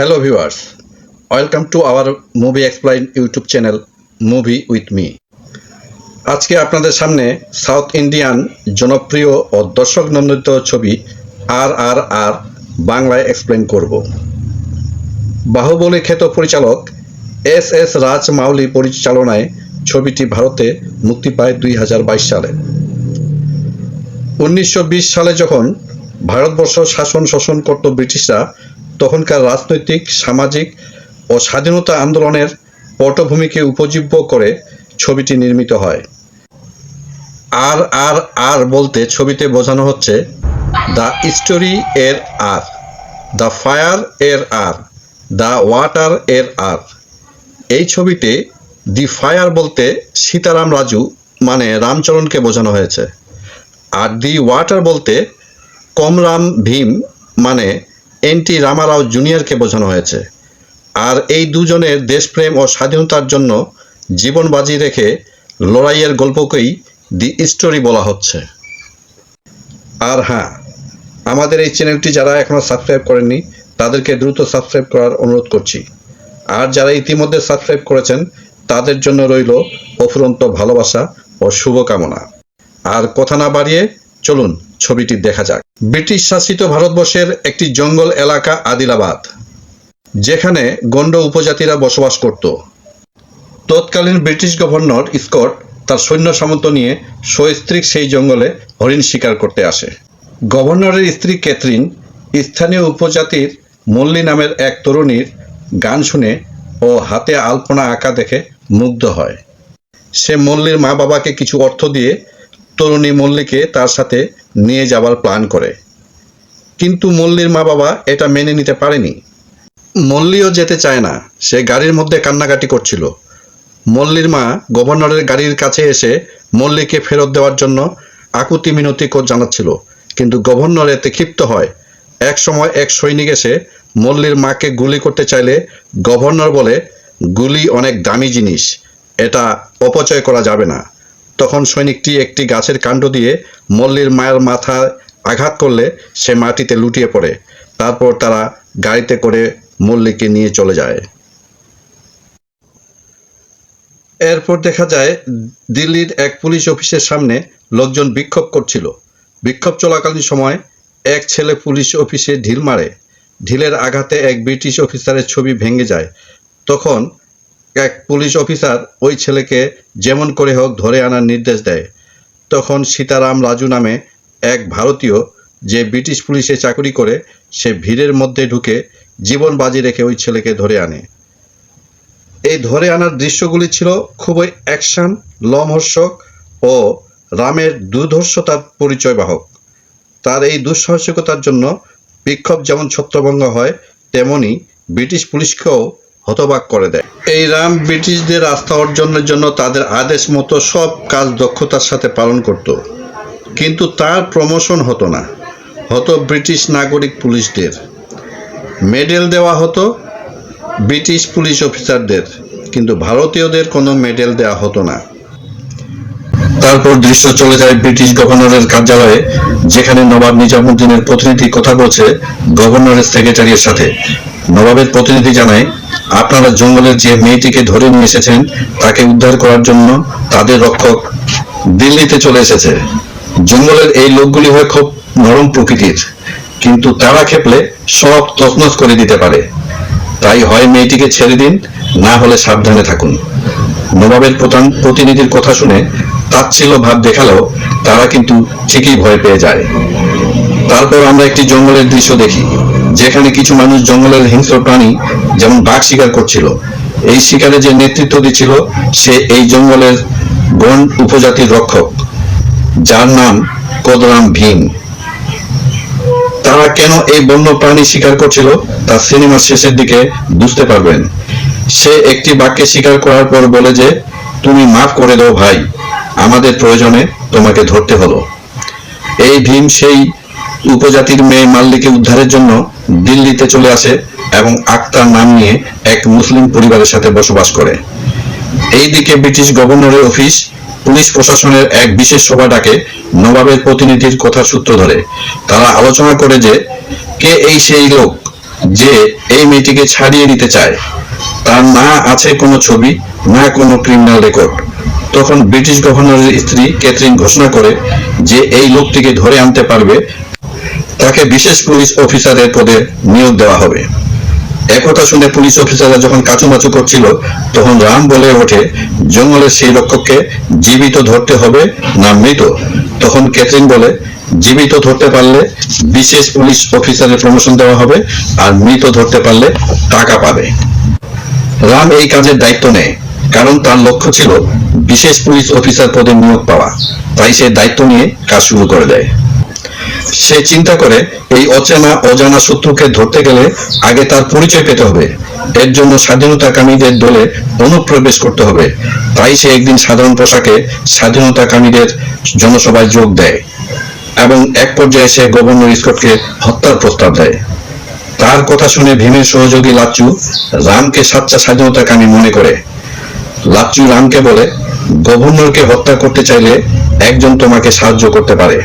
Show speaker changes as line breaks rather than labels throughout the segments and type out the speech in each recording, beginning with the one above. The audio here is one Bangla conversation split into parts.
Hello viewers welcome to our movie explain YouTube channel movie with me আজকে আপনাদের সামনে সাউথ ইন্ডিয়ান জনপ্রিয় ও দর্শক নন্দিত ছবি আর আর আর বাংলায় এক্সপ্লেন করব। বাহুবলী খ্যাত পরিচালক এস এস রাজ মাউলি পরিচালনায় ছবিটি ভারতে মুক্তি পায় দুই হাজার বাইশ সালে। উনিশশো বিশ সালে যখন ভারতবর্ষ শাসন শোষণ করত ব্রিটিশরা তখনকার রাজনৈতিক, সামাজিক ও স্বাধীনতা আন্দোলনের পটভূমিকে উপজীব্য করে ছবিটি নির্মিত হয়। আর আর আর বলতে ছবিতে বোঝানো হচ্ছে, দ্য স্টোরি এর আর, দ্য ফায়ার এর আর, দ্য ওয়াটার এর আর। এই ছবিতে দি ফায়ার বলতে সীতারাম রাজু মানে রামচরণকে বোঝানো হয়েছে। আর দি ওয়াটার বলতে কমরাম ভীম মানে এন টি রামারাও জুনিয়রকে বোঝানো হয়েছে। আর এই দুজনের দেশপ্রেম ও স্বাধীনতার জন্য জীবন বাজি রেখে লড়াইয়ের গল্পকেই দি স্টোরি বলা হচ্ছে। আর হ্যাঁ আমাদের এই চ্যানেলটি যারা এখনও সাবস্ক্রাইব করেননি, তাদেরকে দ্রুত সাবস্ক্রাইব করার অনুরোধ করছি। আর যারা ইতিমধ্যে সাবস্ক্রাইব করেছেন, তাদের জন্য রইল অফুরন্ত ভালোবাসা ও শুভকামনা। আর কথা না বাড়িয়ে চলুন ছবিটি দেখা যাক। ব্রিটিশ শাসিত ভারতবর্ষের একটি জঙ্গল এলাকা আদিলাবাদ, যেখানে গন্ড উপজাতিরা বসবাস করত। তৎকালীন ব্রিটিশ গভর্নর স্কট তার সৈন্য সামন্ত নিয়ে সস্ত্রীক সেই জঙ্গলে হরিণ শিকার করতে আসে। গভর্নরের স্ত্রী ক্যাথরিন স্থানীয় উপজাতির মল্লী নামের এক তরুণীর গান শুনে ও হাতে আলপনা আঁকা দেখে মুগ্ধ হয়। সে মল্লীর মা বাবাকে কিছু অর্থ দিয়ে তরুণী মল্লীকে তার সাথে নিয়ে যাবার প্ল্যান করে। কিন্তু মল্লীর মা বাবা এটা মেনে নিতে পারেনি। মল্লীও যেতে চায় না, সে গাড়ির মধ্যে কান্নাকাটি করছিল। মল্লীর মা গভর্নরের গাড়ির কাছে এসে মল্লীকে ফেরত দেওয়ার জন্য আকুতি মিনতি জানাচ্ছিল। কিন্তু গভর্নর এতে ক্ষিপ্ত হয়। এক সময় এক সৈনিক এসে মল্লীর মাকে গুলি করতে চাইলে গভর্নর বলে, গুলি অনেক দামি জিনিস, এটা অপচয় করা যাবে না। তখন সৈনিকটি একটি গাছের কাণ্ড দিয়ে মল্লীর মায়ের মাথায় আঘাত করলে সে মাটিতে লুটিয়ে পড়ে। তারপর তারা গাড়িতে করে মল্লীকে নিয়ে চলে যায়। এরপর দেখা যায়, দিল্লির এক পুলিশ অফিসের সামনে লোকজন বিক্ষোভ করছিল। বিক্ষোভ চলাকালীন সময় এক ছেলে পুলিশ অফিসে ঢিল মারে। ঢিলের আঘাতে এক ব্রিটিশ অফিসারের ছবি ভেঙে যায়। তখন এক পুলিশ অফিসার ওই ছেলেকে যেমন করে হোক ধরে আনার নির্দেশ দেয়। তখন সীতারাম রাজু নামে এক ভারতীয় যে ব্রিটিশ পুলিশে চাকরি করে, সে ভিড়ের মধ্যে ঢুকে জীবন বাজি রেখে ওই ছেলেকে ধরে আনে। এই ধরে আনার দৃশ্যগুলি ছিল খুবই অ্যাকশন, লমহর্ষক ও রামের দুর্ধর্ষতার পরিচয় বাহক তার এই দুঃসাহসিকতার জন্য বিক্ষোভ যেমন ছত্রভঙ্গ হয়, তেমনি ব্রিটিশ পুলিশকেও হতবাক করে দেয়। এই রাম ব্রিটিশদের আস্থা অর্জনের জন্য তাদের আদেশ মতো সব কাজ দক্ষতার সাথে পালন করত। কিন্তু তার প্রমোশন হতো না। হতো ব্রিটিশ নাগরিক পুলিশদের। মেডেল দেওয়া হতো ব্রিটিশ পুলিশ অফিসারদের। কিন্তু ভারতীয়দের কোনো মেডেল দেওয়া হতো না। তারপর দৃশ্য চলে যায় ব্রিটিশ গভর্নরের কার্যালয়ে, যেখানে নবাব নিজামুদ্দিনের প্রতিনিধি কথা বলছে গভর্নরের সেক্রেটারির সাথে। নবাবের প্রতিনিধি জানায়, আপনারা জঙ্গলের যে মেয়েটিকে ধরে নিয়ে এসেছেন, তাকে উদ্ধার করার জন্য তাদের রক্ষক দিল্লিতে চলে এসেছে। জঙ্গলের এই লোকগুলি হয় খুব নরম প্রকৃতির, কিন্তু তারা খেপলে সব তছনছ করে দিতে পারে। তাই হয় মেয়েটিকে ছেড়ে দিন, না হলে সাবধানে থাকুন। নবাবের প্রধান প্রতিনিধির কথা শুনে তাচ্ছিল্য ভাব দেখালেও তারা কিন্তু ঠিকই ভয় পেয়ে যায়। তারপর আমরা একটি জঙ্গলের দৃশ্য দেখি, যেখানে কিছু মানুষ জঙ্গলের হিংস্র প্রাণী যেমন বাঘ শিকার করছিল। এই শিকারে যে নেতৃত্ব দিচ্ছিল সে এই জঙ্গলের গণ উপজাতির রক্ষক, যার নাম কোদরাম ভীম। তারা কেন এই বন্য প্রাণী শিকার করছিল, তা সিনেমার শেষের দিকে বুঝতে পারবেন। সে একটি বাক্যে স্বীকার করার পর বলে যে, তুমি মাফ করে দাও ভাই আমাদের প্রয়োজনে তোমাকে ধরতে হলো। এই ভীম সেই উপজাতির মেয়ে মাল্লিকে উদ্ধারের জন্য দিল্লিতে চলে আসে এবং আক্তার নাম নিয়ে এক মুসলিম পরিবারের সাথে বসবাস করে। এইদিকে ব্রিটিশ গভর্নরের অফিস পুলিশ প্রশাসনের এক বিশেষ সভা ডাকে নবাবের প্রতিনিধির কথা সূত্র ধরে। তারা আলোচনা করে যে, কে এই সেই লোক যে এই মেয়েটিকে ছাড়িয়ে নিতে চায়? তার না আছে কোনো ছবি, না কোনো ক্রিমিনাল রেকর্ড তখন ব্রিটিশ গভর্নরের স্ত্রী ক্যাথরিন ঘোষণা করে যে এই লোকটিকে ধরে আনতে পারবে, তাকে বিশেষ পুলিশ অফিসারের পদে নিয়োগ দেওয়া হবে। একথা শুনে পুলিশ অফিসাররা যখন কাচুমাচু করছিল, তখন রাম বলে ওঠে, জঙ্গলের সেই রক্ষককে জীবিত ধরতে হবে না মৃত? তখন ক্যাথরিন বলে, জীবিত ধরতে পারলে বিশেষ পুলিশ অফিসারের প্রমোশন দেওয়া হবে, আর মৃত ধরতে পারলে টাকা পাবে। রাম এই কাজের দায়িত্ব নেয়। কারণ তার লক্ষ্য ছিল বিশেষ পুলিশ অফিসার পদে নিয়োগ পাওয়া। তাই সে দায়িত্ব নিয়ে কাজ শুরু করে দেয়। সে চিন্তা করে, এই অচেনা, অজানা শত্রুকে ধরতে গেলে আগে তার পরিচয় পেতে হবে। এর জন্য স্বাধীনতাকামীদের দলে অনুপ্রবেশ করতে হবে। তাই সে একদিন সাধারণ পোশাকে স্বাধীনতাকামীদের জনসভায় যোগ দেয় এবং এক পর্যায়ে সে গভর্নর স্কটকে হত্যার প্রস্তাব দেয়। তার কথা শুনে ভীমের সহযোগী লাচ্চু রামকে সাচ্চা স্বাধীনতাকামী মনে করে। লাচ্চু রামকে বলে, গভর্নরকে হত্যা করতে চাইলে একজন তোমাকে সাহায্য করতে পারে।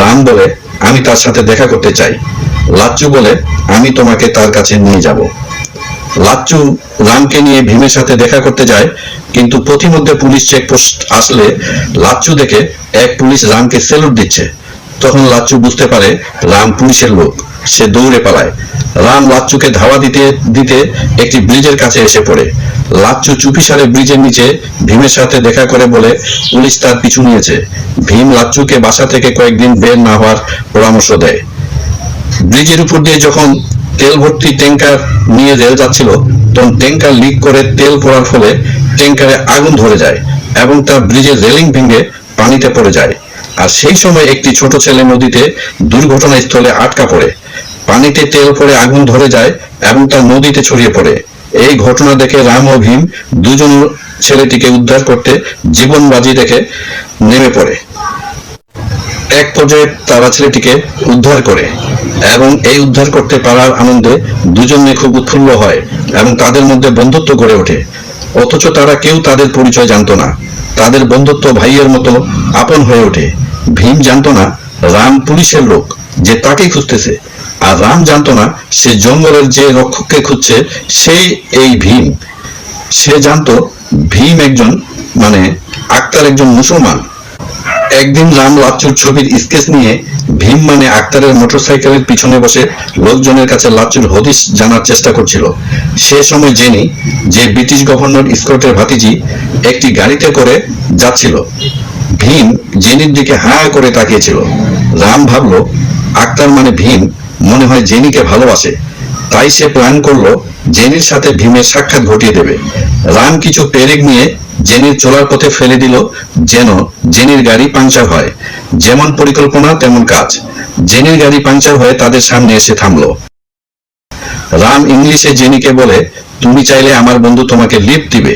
রাম বলে, আমি তার সাথে দেখা করতে চাই। লাচ্চু বলে, আমি তোমাকে তার কাছে নিয়ে যাব। লাচ্চু রামকে নিয়ে ভীমের সাথে দেখা করতে যায়, কিন্তু পথিমধ্যে পুলিশ চেকপোস্ট আসলে লাচ্চু দেখে এক পুলিশ রামকে সেলুট দিচ্ছে। তখন লাচ্চু বুঝতে পারে রাম পুলিশের লোক। সে দৌড়ে পালায়। রাম লাচ্চুকে ধাওয়া দিতে দিতে একটি ব্রিজের কাছে এসে পড়ে। লাচ্চু চুপিসারে ব্রিজের নিচে ভীমের সাথে দেখা করে বলে, পুলিশ তার পিছু নিয়েছে। ভীম লাচ্চুকে বাসা থেকে কয়েকদিন বের না হওয়ার পরামর্শ দেয়। ব্রিজের উপর দিয়ে যখন তেল ভর্তি ট্যাঙ্কার নিয়ে রেল যাচ্ছিল, তখন ট্যাঙ্কার লিক করে তেল পড়ার ফলে ট্যাঙ্কারে আগুন ধরে যায় এবং তার ব্রিজের রেলিং ভেঙে পানিতে পড়ে যায়। আর সেই সময় একটি ছোট ছেলে নদীতে দুর্ঘটনাস্থলে আটকা পড়ে। পানিতে তেল পড়ে আগুন ধরে যায় এবং তার নদীতে ছড়িয়ে পড়ে। এই ঘটনা দেখে রাম ও ভীম দুজন ছেলেটিকে উদ্ধার করতে জীবন বাজি রেখে নেমে পড়ে। এক পর্যায়ে তারা ছেলেটিকে উদ্ধার করে এবং এই উদ্ধার করতে পারার আনন্দে দুজনে খুব উৎফুল্ল হয় এবং তাদের মধ্যে বন্ধুত্ব গড়ে ওঠে। অথচ তারা কেউ তাদের পরিচয় জানত না। তাদের বন্ধুত্ব ভাইয়ের মতো আপন হয়ে ওঠে। ভীম জানত না রাম পুলিশের লোক যে তাকেই খুঁজতেছে। আর রাম জানত না সে জঙ্গলের যে রক্ষককে খুঁজছে, সেই এই ভীম। সে জানত ভীম একজন মানে আক্তার একজন মুসলমান। একদিন রাম লাচ্চুর ছবির স্কেচ নিয়ে ভীম মানে আক্তারের মোটরসাইকেলের পিছনে বসে লোকজনের কাছে লাচ্চুর হদিস জানার চেষ্টা করছিল। সে সময় জেনি, যে ব্রিটিশ গভর্নর স্কটের ভাতিজি, একটি গাড়িতে করে যাচ্ছিল। ভীম জেনির দিকে হা করে তাকিয়েছিল। রাম ভাবলো, আক্তার মানে ভীম, মনে হয় জেনিকে ভালোবাসে। তাই সে প্ল্যান করল, জেনির সাথে ভীমের সাক্ষাৎ ঘটিয়ে দেবে। রাম কিছু পেরেক নিয়ে জেনির চলার পথে ফেলে দিল যেন জেনির গাড়ি পাংচার হয়। যেমন পরিকল্পনা, তেমন কাজ। জেনির গাড়ি পাংচার হয়ে তাদের সামনে এসে থামলো। রাম ইংলিশে জেনিকে বলে, তুমি চাইলে আমার বন্ধু তোমাকে লিফট দিবে।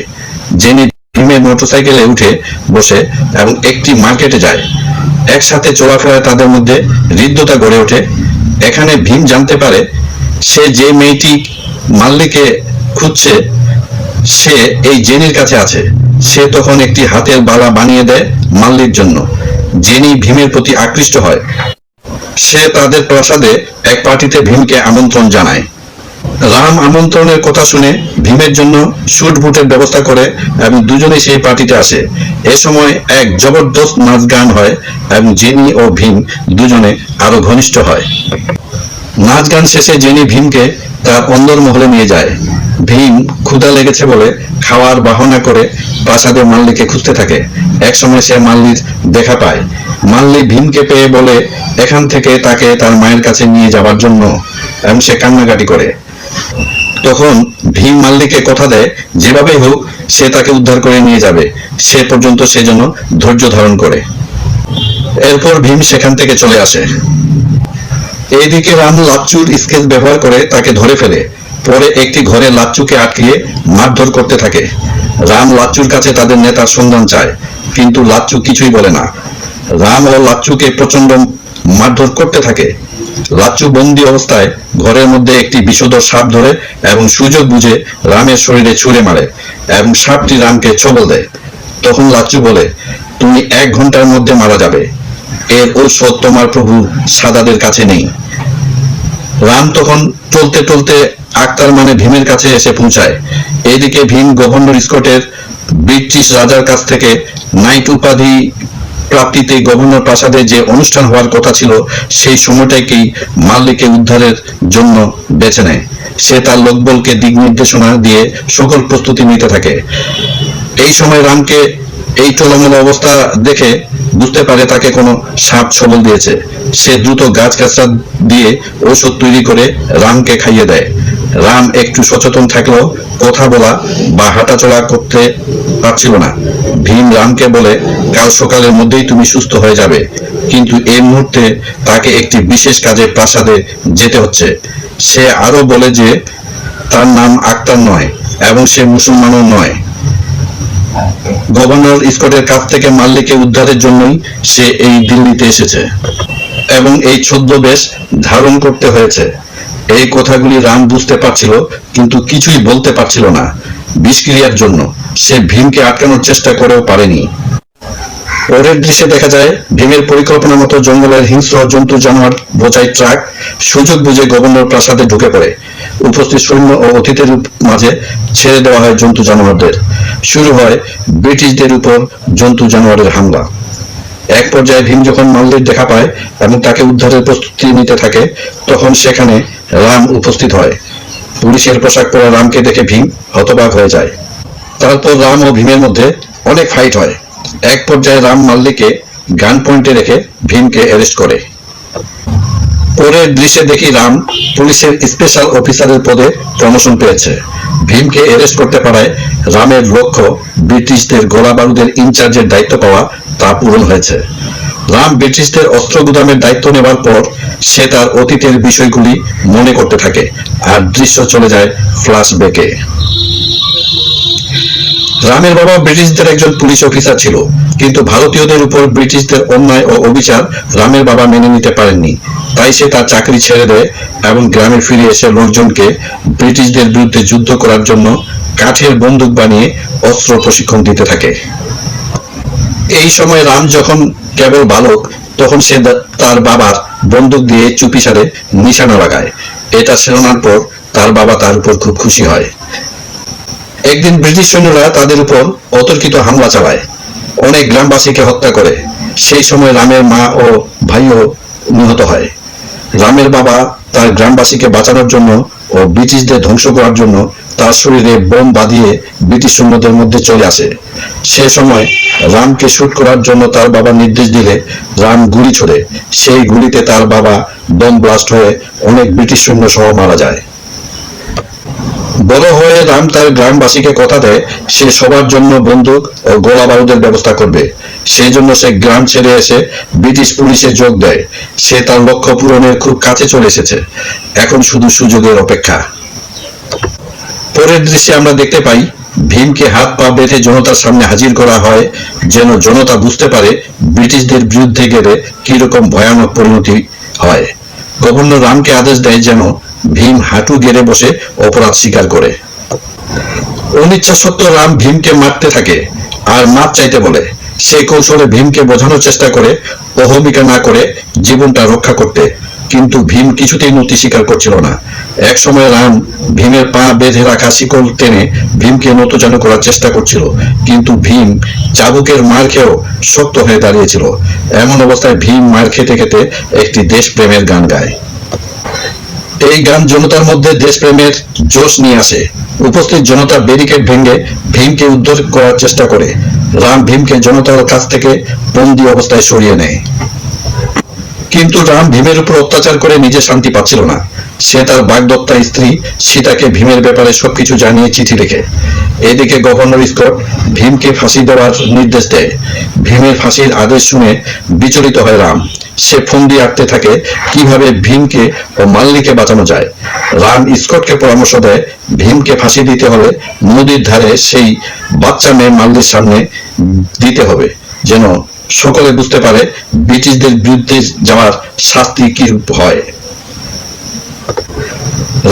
জেনি ভীমের মোটরসাইকেলে উঠে বসে এবং একটি মার্কেটে যায়। একসাথে চলাফেরা তাদের মধ্যে হৃদ্যতা গড়ে ওঠে। এখানে ভীম জানতে পারে, সে যে মেয়েটি মাল্লিকে খুঁজছে, সে এই জেনির কাছে আছে। সে তখন একটি হাতের বালা বানিয়ে দেয় মাল্লির জন্য জেনি ভীমের প্রতি আকৃষ্ট হয়। সে তাদের প্রাসাদে এক পার্টিতে ভীমকে আমন্ত্রণ জানায়। রাম আমন্ত্রণের কথা শুনে ভীমের জন্য শুট বুটের ব্যবস্থা করে এবং দুজনে সেই পার্টিতে আসে। এ সময় এক জবরদস্ত নাচ গান হয় এবং জেনি ও ভীম দুজনে আরও ঘনিষ্ঠ হয়। নাচ গান শেষে জেনি ভীমকে তার অন্দর মহলে নিয়ে যায়। ভীম ক্ষুধা লেগেছে বলে খাওয়ার বাহনা করে প্রাসাদে মাল্লিকে খুঁজতে থাকে। এক সময় সে মাল্লির দেখা পায়। মাল্লি ভীমকে পেয়ে বলে, এখান থেকে তাকে তার মায়ের কাছে নিয়ে যাওয়ার জন্য। এবং সে কান্নাকাটি করে। তখন ভীম মাল্লিকে কথা দেয়, যেভাবেই হোক, সে তাকে উদ্ধার করে নিয়ে যাবে। সে পর্যন্ত সে যেন ধৈর্য ধারণ করে। এরপর ভীম সেখান থেকে চলে আসে। এইদিকে রাম লাচ্চুর স্কেচ ব্যবহার করে তাকে ধরে ফেলে। পরে একটি ঘরে লাচ্চুকে আটকিয়ে মারধর করতে থাকে। রাম লাচ্চুর কাছে তাদের নেতার সন্ধান চায়, কিন্তু লাচ্চু কিছুই বলে না। রাম ও লাচ্চুকে প্রচণ্ড মারধর করতে থাকে। লাচ্চু বন্দি অবস্থায় ঘরের মধ্যে একটি বিষধর সাপ ধরে এবং সুযোগ বুঝে রামের শরীরে ছুঁড়ে মারে এবং সাপটি রামকে ছবল দেয়। তখন লাচ্চু বলে, তুমি এক ঘণ্টার মধ্যে মারা যাবে। এর ঔষধ তোমার প্রভু সাদাদের কাছে নেই। রাম তখন চলতে চলতে আক্তার মানে ভীমের কাছে এসে পৌঁছায়। এদিকে ভীম গভর্নর স্কটের ব্রিটিশ রাজার কাছ থেকে নাইট উপাধি প্রাপ্তিতে গভর্নর প্রাসাদে যে অনুষ্ঠান হওয়ার কথা ছিল, সেই সময়টাকেই মাল্লিকে উদ্ধারের জন্য বেছে নেয়। সে তার লোকবলকে দিক নির্দেশনা দিয়ে সকল প্রস্তুতি নিতে থাকে। এই সময় রামকে এই টোলামোলা অবস্থা দেখে বুঝতে পারে তাকে কোনো সাপ ছবল দিয়েছে। সে দ্রুত গাছ গাছড়া দিয়ে ঔষধ তৈরি করে রামকে খাইয়ে দেয়। রাম একটু সচেতন থাকলেও কথা বলা বা হাঁটাচলা করতে পারছিল না। ভীম রামকে বলে, কাল সকালের মধ্যেই তুমি সুস্থ হয়ে যাবে। কিন্তু এই মুহূর্তে তাকে একটি বিশেষ কাজে প্রাসাদে যেতে হচ্ছে। সে আরও বলে যে, তার নাম আক্তার নয় এবং সে মুসলমানও নয়। গভর্নর স্কটের কাছ থেকে মাল্লিকে উদ্ধারের জন্যই সে এই দিল্লিতে এসেছে। এবং এই ছদ্মবেশ ধারণ করতে হয়েছে। এই কথাগুলি রাম বুঝতে পারছিল, কিন্তু কিছুই বলতে পারছিল না। বিষক্রিয়ার জন্য সে ভীমকে আটকানোর চেষ্টা করেও পারেনি। পরের দৃশ্যে দেখা যায়, ভীমের পরিকল্পনা মতো জঙ্গলের হিংস্র জন্তু জানোয়ার বোঝাই ট্রাক সুযোগ বুঝে গভর্নর প্রাসাদে ঢুকে পড়ে। উপস্থিত সৈন্য ও অতিথির মাঝে ছেড়ে দেওয়া হয় জন্তু জানোয়ারদের। শুরু হয় ব্রিটিশদের উপর জন্তু জানোয়ারের হামলা। এক পর্যায়ে ভীম যখন মালদের দেখা পায় এবং তাকে উদ্ধারের প্রস্তুতি নিতে থাকে, তখন সেখানে রাম উপস্থিত হয়। পুলিশের পোশাক পরা রামকে দেখে ভীম হতবাক হয়ে যায়। তারপর রাম ও ভীমের মধ্যে অনেক ফাইট হয়। এক পর্যায়ে রাম মাল্লিকে গান পয়েন্টে রেখে ভীমকে অ্যারেস্ট করে। পরের দৃশ্যে দেখি রাম পুলিশের স্পেশাল অফিসারের পদে প্রমোশন পেয়েছে। ভীমকে অ্যারেস্ট করতে পারায় রামের লক্ষ্য ব্রিটিশদের গোলা বারুদের ইনচার্জের দায়িত্ব পাওয়া তা পূরণ হয়েছে। রাম ব্রিটিশদের অস্ত্র গুদামের দায়িত্ব নেওয়ার পর সে তার অতীতের বিষয়গুলি মনে করতে থাকে আর দৃশ্য চলে যায় ফ্ল্যাশব্যাকে রামের বাবা ব্রিটিশদের একজন পুলিশ অফিসার ছিল, কিন্তু ভারতীয়দের উপর ব্রিটিশদের অন্যায় ও অবিচার রামের বাবা মেনে নিতে পারেননি। তাই সে তার চাকরি ছেড়ে দেয় এবং গ্রামে ফিরে এসে লোকজনকে ব্রিটিশদের বিরুদ্ধে যুদ্ধ করার জন্য কাঠের বন্দুক বানিয়ে অস্ত্র প্রশিক্ষণ দিতে থাকে। এই সময় রাম যখন কেবল বালক, তখন সে তার বাবার বন্দুক দিয়ে চুপিসারে নিশানা লাগায়। এটা শোনার পর তার বাবা তার উপর খুব খুশি হয়। একদিন ব্রিটিশ সৈন্যরা তাদের উপর অতর্কিত হামলা চালায়। অনেক গ্রামবাসীকে হত্যা করে। সেই সময় রামের মা ও ভাইও নিহত হয়। রামের বাবা তার গ্রামবাসীকে বাঁচানোর জন্য ও ব্রিটিশদের ধ্বংস করার জন্য তার শরীরে বোম বাঁধিয়ে ব্রিটিশ সৈন্যদের মধ্যে চলে আসে। সে সময় রামকে শ্যুট করার জন্য তার বাবা নির্দেশ দিলে রাম গুলি ছোড়ে। সেই গুলিতে তার বাবা বোম ব্লাস্ট হয়ে অনেক ব্রিটিশ সৈন্য সহ মারা যায়। বড় হয়ে রাম তার গ্রামবাসীকে কথা দেয়, সে সবার জন্য বন্দুক ও গোলা বারুদের ব্যবস্থা করবে। সেই জন্য সে গ্রাম ছেড়ে এসে ব্রিটিশ পুলিশে যোগ দেয়। সে তার লক্ষ্য পূরণের খুব কাছে চলে এসেছে। এখন শুধু সুযোগের অপেক্ষা। পরের দৃশ্যে আমরা দেখতে পাই, ভীমকে হাত পা বেঁধে জনতার সামনে হাজির করা হয়, যেন জনতা বুঝতে পারে ব্রিটিশদের বিরুদ্ধে গেলে কীরকম ভয়ানক পরিণতি হয়। গভর্নর রামকে আদেশ দেয় যেন ভীম হাঁটু গেড়ে বসে অপরাধ স্বীকার করে। অনিচ্ছা সত্ত্বেও রাম ভীমকে মারতে থাকে আর মাপ চাইতে বলে। সেই কৌশলে ভীমকে বোঝানোর চেষ্টা করে, অহমিকা না করে জীবনটা রক্ষা করতে। কিন্তু ভীম কিছুতেই নতি স্বীকার করছিল না। এক সময় রাম ভীমের পা বেঁধে রাখা শিকল টেনে ভীমকে নতজানু করার চেষ্টা করছিল। কিন্তু ভীম চাবুকের মার খেয়েও শক্ত হয়ে দাঁড়িয়েছিল। এমন অবস্থায় ভীম মার খেতে খেতে একটি দেশপ্রেমের গান গায়। এই গান জনতার মধ্যে দেশপ্রেমের জোশ নিয়ে আসে। উপস্থিত জনতা ব্যারিকেড ভেঙে ভীমকে উদ্ধার করার চেষ্টা করে। রাম ভীমকে জনতার কাছ থেকে বন্দি অবস্থায় সরিয়ে নেয়। কিন্তু রাম ভীমের উপর অত্যাচার করে নিজে শান্তি পাচ্ছিল না। সে তার বাগদত্তা স্ত্রী সীতাকে ভীমের ব্যাপারে সবকিছু জানিয়ে চিঠি লেখে। এদিকে গভর্নর স্কট ভীমকে ফাঁসি দেওয়ার নির্দেশ দেয়। ভীমের ফাঁসির আদেশ শুনে বিচলিত হয় রাম। সে ফোন দিয়ে আঁকতে থাকে, কীভাবে ভীমকে ও মাল্লিকে বাঁচানো যায়। রাম স্কটকে পরামর্শ দেয়, ভীমকে ফাঁসি দিতে হলে নদীর ধারে সেই বাচ্চা মেয়ে মাল্লির সামনে দিতে হবে, যেন সকলে বুঝতে পারে ব্রিটিশদের বিরুদ্ধে যাওয়ার শাস্তি কি হয়।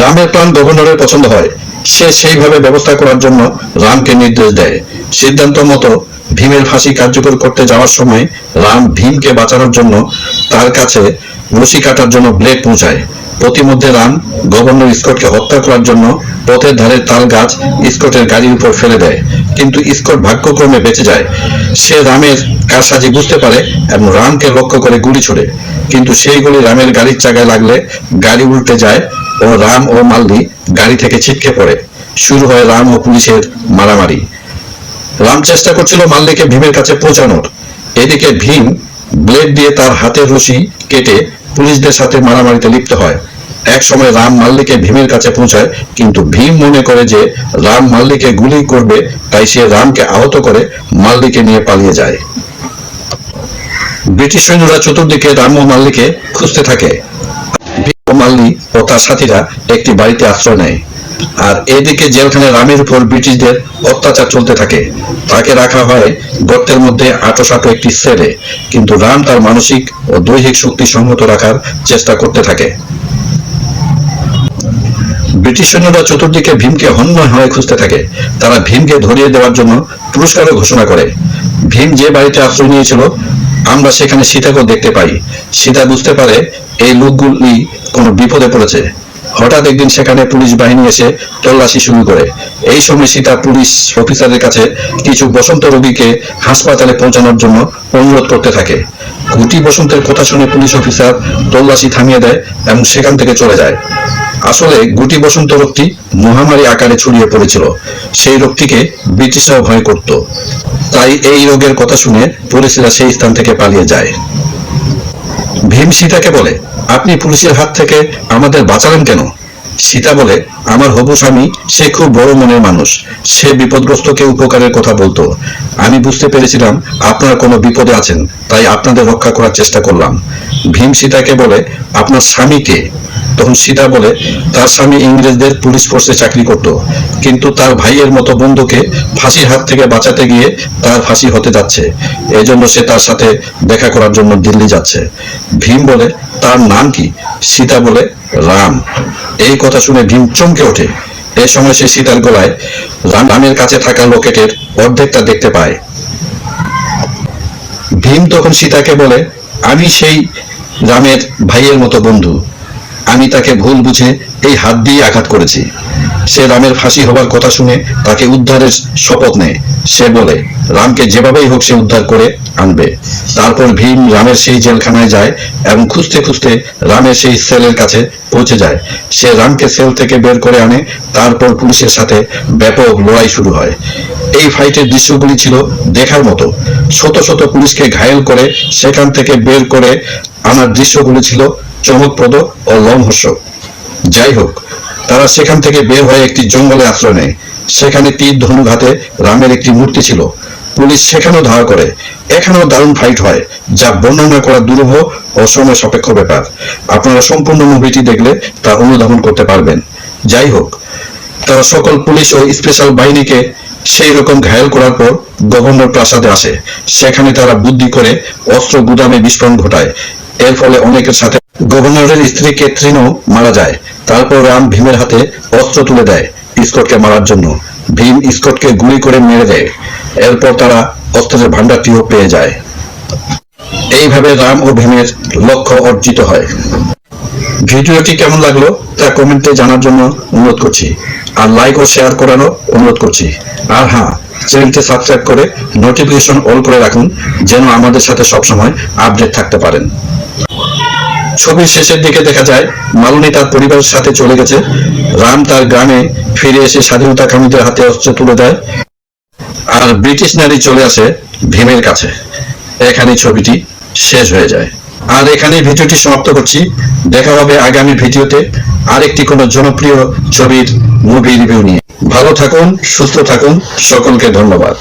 রামের প্ল্যান গভর্নরের পছন্দ হয় সে সেইভাবে ব্যবস্থা করার জন্য রামকে নির্দেশ দেয়। সিদ্ধান্ত মতো ভীমের ফাঁসি কার্যকর করতে যাওয়ার সময় রাম ভীমকে বাঁচানোর জন্য তার কাছে রশি কাটার জন্য ব্লেড পৌঁছায়। প্রতিমধ্যে রাম গভর্নর স্কটকে হত্যা করার জন্য পথের ধারে তাল গাছ স্কটের গাড়ির উপর ফেলে দেয়। কিন্তু স্কট ভাগ্যক্রমে বেঁচে যায়। সে রামের কারসাজি বুঝতে পারে এবং রামকে লক্ষ্য করে গুলি ছোড়ে। কিন্তু সেই গুলি রামের গাড়ির চাকায় লাগলে গাড়ি উল্টে যায় ও রাম ও মাল্লি গাড়ি থেকে ছিটকে পড়ে। শুরু হয় রাম ও পুলিশের মারামারি। রাম চেষ্টা করছিল মাল্লিকে ভীমের কাছে পৌঁছানোর। এদিকে ভীম ব্লেড দিয়ে তার হাতের রশি কেটে পুলিশদের সাথে মারামারিতে লিপ্ত হয়। এক সময় রাম মাল্লিকে ভীমের কাছে পৌঁছায়, কিন্তু ভীম মনে করে যে রাম মাল্লিকে গুলি করবে, তাই সে রামকে আহত করে মাল্লিকে নিয়ে পালিয়ে যায়। ব্রিটিশ সৈন্যরা চতুর্দিকে রাম মাল্লিকে খুঁজতে থাকে। মাল্লি ও তার সাথীরা একটি বাড়িতে আশ্রয় নেয়। আর এদিকে জেলখানায় রামের উপর ব্রিটিশদের অত্যাচার চলতে থাকে। তাকে রাখা হয় গর্তের মধ্যে আটোসাটো একটি সেলে কিন্তু রাম তার মানসিক ও দৈহিক শক্তি সংহত রাখার চেষ্টা করতে থাকে। ব্রিটিশ সৈন্যরা চতুর্দিকে ভীমকে হন্যয় হয়ে খুঁজতে থাকে। তারা ভীমকে ধরিয়ে দেওয়ার জন্য পুরস্কারও ঘোষণা করে। ভীম যে বাড়িতে আশ্রয় নিয়েছিল আমরা সেখানে সীতাকেও দেখতে পাই। সীতা বুঝতে পারে এই লোকগুলি কোনো বিপদে পড়েছে। হঠাৎ একদিন সেখানে পুলিশ বাহিনী এসে তল্লাশি শুরু করে। এই সময় সীতা পুলিশ অফিসারের কাছে কিছু বসন্ত রোগীকে হাসপাতালে পৌঁছানোর জন্য অনুরোধ করতে থাকে। গুটি বসন্তের কথা শুনে পুলিশ অফিসার তল্লাশি থামিয়ে দেয় এবং সেখান থেকে চলে যায়। আসলে গুটি বসন্ত রোগটি মহামারী আকারে ছড়িয়ে পড়েছিল। সেই রোগটিকে ব্রিটিশরাও ভয় করত। তাই এই রোগের কথা শুনে পুলিশরা সেই স্থান থেকে পালিয়ে যায়। ভীম সীতাকে বলে, আপনি পুলিশের হাত থেকে আমাদের বাঁচালেন কেন? সীতা বলে, আমার হবু স্বামী, সে খুব বড় মনের মানুষ। সে বিপদগ্রস্তকে উপকারের কথা বলতো। আমি বুঝতে পেরেছিলাম আপনারা কোনো বিপদে আছেন, তাই আপনাদের রক্ষা করার চেষ্টা করলাম। ভীম সীতাকে বলে, আপনার স্বামীকে তখন সীতা বলে, তার স্বামী ইংরেজদের পুলিশ ফোর্সে চাকরি করত, কিন্তু তার ভাইয়ের মতো বন্ধুকে ফাঁসির হাত থেকে বাঁচাতে গিয়ে তার ফাঁসি হতে যাচ্ছে। এজন্য সে তার সাথে দেখা করার জন্য দিল্লি যাচ্ছে। ভীম বলে, তার নাম কি? সীতা বলে, রাম। এই কথা শুনে ভীম চমকে ওঠে। এই সময় সে সীতার গলায় রাম- রামের কাছে থাকা লোকেটের অর্ধেকটা দেখতে পায়। ভীম তখন সীতাকে বলে, আমি সেই রামের ভাইয়ের মতো বন্ধু। আমি তাকে ভুল বুঝে এই হাত দিয়ে আঘাত করেছি। সে রামের ফাঁসি হবার কথা শুনে তাকে উদ্ধারের শপথ নেয়। সে বলে, রামকে যেভাবেই হোক সে উদ্ধার করে আনবে। তারপর ভীম রামের সেই জেলখানায় যায় এবং খুঁজতে খুঁজতে রামের সেই সেলের কাছে পৌঁছে যায়। সে রামকে সেল থেকে বের করে আনে, তারপর পুলিশের সাথে ব্যাপক লড়াই শুরু হয়। এই ফাইটের দৃশ্যগুলি ছিল দেখার মতো। শত শত পুলিশকে ঘায়েল করে সেখান থেকে বের করে আনার দৃশ্যগুলি ছিল চমকপ্রদ ও লোমহর্ষক যাই হোক তারা সেখান থেকে বের হয়ে একটি জঙ্গলে আশ্রয় নেয়। সেখানে তীর ধনুক হাতে রামের একটি মূর্তি ছিল। পুলিশ সেখানেও ধাওয়া করে। এখানেও দারুণ ফাইট হয়, যা বর্ণনা করা দুরূহ ও সময় সাপেক্ষ ব্যাপার। আপনারা সম্পূর্ণ মুভিটি দেখলে তা অনুধাবন করতে পারবেন। যাই হোক, তারা সকল পুলিশ ও স্পেশাল বাহিনীকে সেই রকম ঘায়েল করার পর গভর্নর প্রাসাদে আসে। সেখানে তারা বুদ্ধি করে অস্ত্র গুদামে বিস্ফোরণ ঘটায়। এর ফলে অনেকের সাথে গভর্নরের স্ত্রী কেথরিনও মারা যায়। তারপর রাম ভীমের হাতে অস্ত্র তুলে দেয় স্কটকে মারার জন্য। ভীম স্কটকে গুলি করে মেরে দেয়। এরপর তারা অস্ত্রের ভান্ডারটিও পেয়ে যায়। এইভাবে রাম ও ভীমের লক্ষ্য অর্জিত হয়। ভিডিওটি কেমন লাগল তা কমেন্টে জানার জন্য অনুরোধ করছি। আর লাইক ও শেয়ার করারও অনুরোধ করছি। আর হ্যাঁ চ্যানেলটি সাবস্ক্রাইব করে নোটিফিকেশন অল করে রাখুন, যেন আমাদের সাথে সবসময় আপডেট থাকতে পারেন। ছবির শেষের দিকে দেখা যায়, মালনী তার পরিবারের সাথে চলে গেছে। রাম তার গ্রামে ফিরে এসে স্বাধীনতা কামীদের হাতে অস্ত্র তুলে দেয়। আর ব্রিটিশ নারী চলে আসে ভীমের কাছে। এখানে ছবিটি শেষ হয়ে যায়। আর এখানে ভিডিওটি সমাপ্ত করছি। দেখা হবে আগামী ভিডিওতে আরেকটি কোনো জনপ্রিয় ছবির মুভি রিভিউ নিয়ে। ভালো থাকুন, সুস্থ থাকুন, সকলকে ধন্যবাদ।